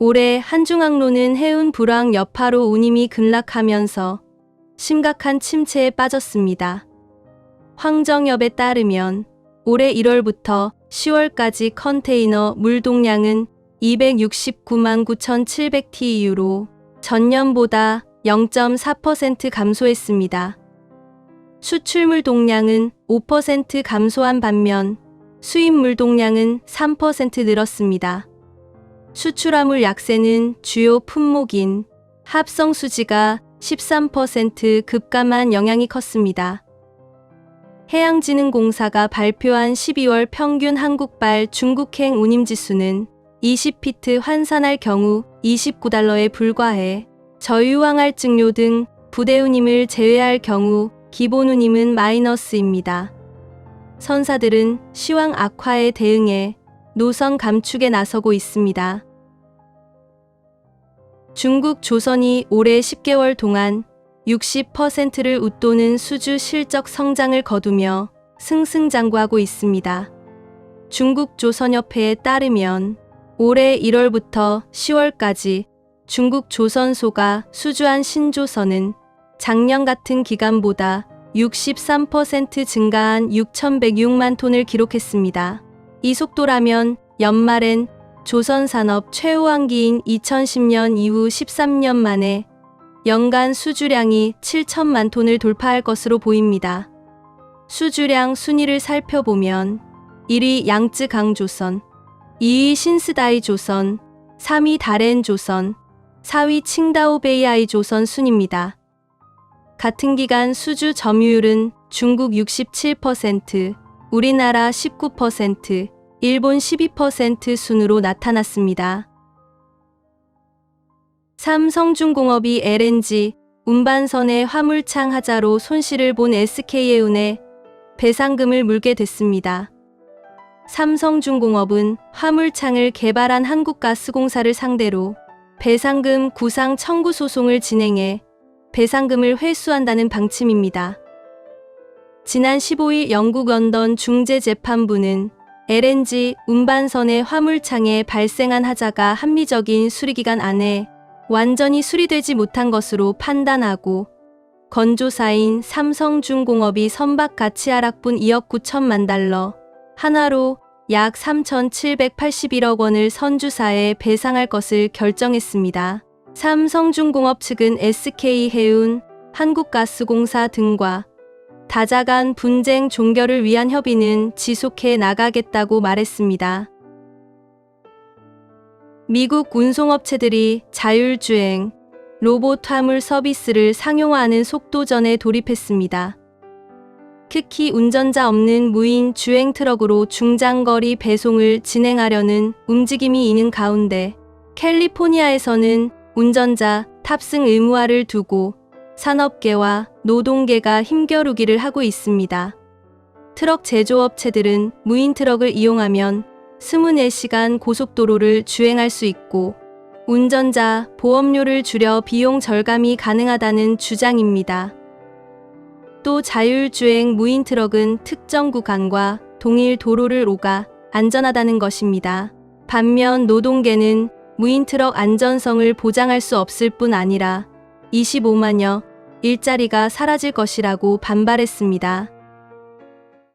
올해 한중항로는 해운 불황 여파로 운임이 급락하면서 심각한 침체에 빠졌습니다. 황정엽에 따르면 올해 1월부터 10월까지 컨테이너 물동량은 269만 9,700TEU로 전년보다 0.4% 감소했습니다. 수출물 동량은 5% 감소한 반면 수입물 동량은 3% 늘었습니다. 수출화물 약세는 주요 품목인 합성 수지가 13% 급감한 영향이 컸습니다. 해양진흥공사가 발표한 12월 평균 한국발 중국행 운임지수는 20피트 환산할 경우 29달러에 불과해 저유황할증료 등 부대 운임을 제외할 경우 기본 운임은 마이너스입니다. 선사들은 시황 악화에 대응해 노선 감축에 나서고 있습니다. 중국 조선이 올해 10개월 동안 60%를 웃도는 수주 실적 성장을 거두며 승승장구하고 있습니다. 중국 조선협회에 따르면 올해 1월부터 10월까지 중국 조선소가 수주한 신조선은 작년 같은 기간보다 63% 증가한 6,106만 톤을 기록했습니다. 이 속도라면 연말엔 조선 산업 최호황기인 2010년 이후 13년 만에 연간 수주량이 7천만 톤을 돌파할 것으로 보입니다. 수주량 순위를 살펴보면 1위 양쯔 강조선, 2위 신스다이 조선, 3위 다렌 조선, 4위 칭다오 베이아이 조선 순입니다. 같은 기간 수주 점유율은 중국 67%, 우리나라 19%, 일본 12% 순으로 나타났습니다. 삼성중공업이 LNG 운반선의 화물창 하자로 손실을 본 SK해운에 배상금을 물게 됐습니다. 삼성중공업은 화물창을 개발한 한국가스공사를 상대로 배상금 구상 청구 소송을 진행해 배상금을 회수한다는 방침입니다. 지난 15일 영국 런던 중재재판부는 LNG 운반선의 화물창에 발생한 하자가 합리적인 수리기간 안에 완전히 수리되지 못한 것으로 판단하고 건조사인 삼성중공업이 선박 가치 하락분 2억 9천만 달러, 하나로 약 3,781억 원을 선주사에 배상할 것을 결정했습니다. 삼성중공업 측은 SK해운, 한국가스공사 등과 다자간 분쟁 종결을 위한 협의는 지속해 나가겠다고 말했습니다. 미국 운송업체들이 자율주행, 로봇 화물 서비스를 상용화하는 속도전에 돌입했습니다. 특히 운전자 없는 무인 주행 트럭으로 중장거리 배송을 진행하려는 움직임이 있는 가운데 캘리포니아에서는 운전자 탑승 의무화를 두고 산업계와 노동계가 힘겨루기를 하고 있습니다. 트럭 제조업체들은 무인 트럭을 이용하면 24시간 고속도로를 주행할 수 있고 운전자 보험료를 줄여 비용 절감이 가능하다는 주장입니다. 또 자율주행 무인 트럭은 특정 구간과 동일 도로를 오가 안전하다는 것입니다. 반면 노동계는 무인 트럭 안전성을 보장할 수 없을 뿐 아니라 25만여 일자리가 사라질 것이라고 반발했습니다.